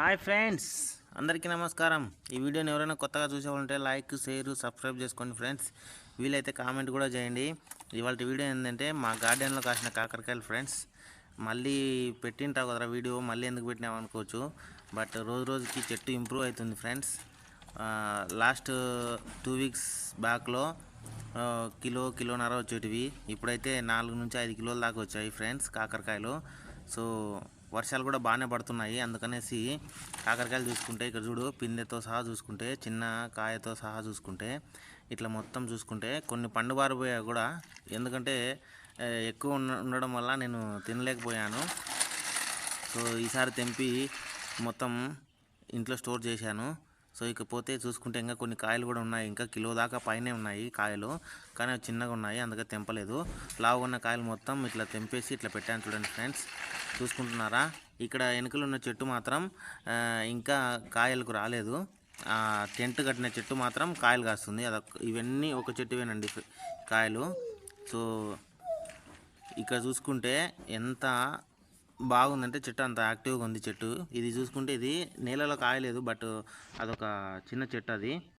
Hi friends. అందరికీ నమస్కారం. ఈ వీడియోని ఎవరైనా కొత్తగా చూసేవాళ్ళంటే లైక్ షేర్ సబ్స్క్రైబ్ చేసుకోండి ఫ్రెండ్స్. వీలైతే కామెంట్ కూడా చేయండి. ఇవాళ వీడియో ఏంటంటే మా గార్డెన్లో కాసిన కాకరకాయలు ఫ్రెండ్స్. మళ్ళీ పెట్టింటావు కదరా వీడియో మళ్ళీ ఎందుకు పెట్టినావు అనుకోవచ్చు. బట్ రోజు రోజుకి చెట్టు ఇంప్రూవ్ అవుతుంది ఫ్రెండ్స్. లాస్ట్ టూ వీక్స్ బ్యాక్లో కిలో కిలోన్నర వచ్చేటివి. ఇప్పుడైతే నాలుగు నుంచి ఐదు కిలోల దాకా వచ్చాయి ఫ్రెండ్స్ కాకరకాయలు. సో వర్షాలు కూడా బాగానే పడుతున్నాయి. అందుకనేసి కాకరకాయలు చూసుకుంటే ఇక్కడ చూడు పిందెతో సహా చూసుకుంటే చిన్న కాయతో సహా చూసుకుంటే ఇట్లా మొత్తం చూసుకుంటే కొన్ని పండు బారిపోయా కూడా. ఎందుకంటే ఎక్కువ ఉండడం వల్ల నేను తినలేకపోయాను. సో ఈసారి తెంపి మొత్తం ఇంట్లో స్టోర్ చేశాను. సో ఇకపోతే చూసుకుంటే ఇంకా కొన్ని కాయలు కూడా ఉన్నాయి. ఇంకా కిలో దాకా పైనే ఉన్నాయి కాయలు. కానీ అవి చిన్నగా ఉన్నాయి అందుకే తెంపలేదు. లావు ఉన్న కాయలు మొత్తం ఇట్లా తెంపేసి ఇట్లా పెట్టాను చూడండి ఫ్రెండ్స్. చూసుకుంటున్నారా? ఇక్కడ వెనుకలు ఉన్న చెట్టు మాత్రం ఇంకా కాయలకు రాలేదు. టెంట్ కట్టిన చెట్టు మాత్రం కాయలు కాస్తుంది. అదొక ఇవన్నీ ఒక చెట్టువేనండి కాయలు. సో ఇక్కడ చూసుకుంటే ఎంత బాగుందంటే చెట్టు అంత యాక్టివ్గా ఉంది చెట్టు. ఇది చూసుకుంటే ఇది నేలలో కాయలేదు బట్ అదొక చిన్న చెట్టు అది.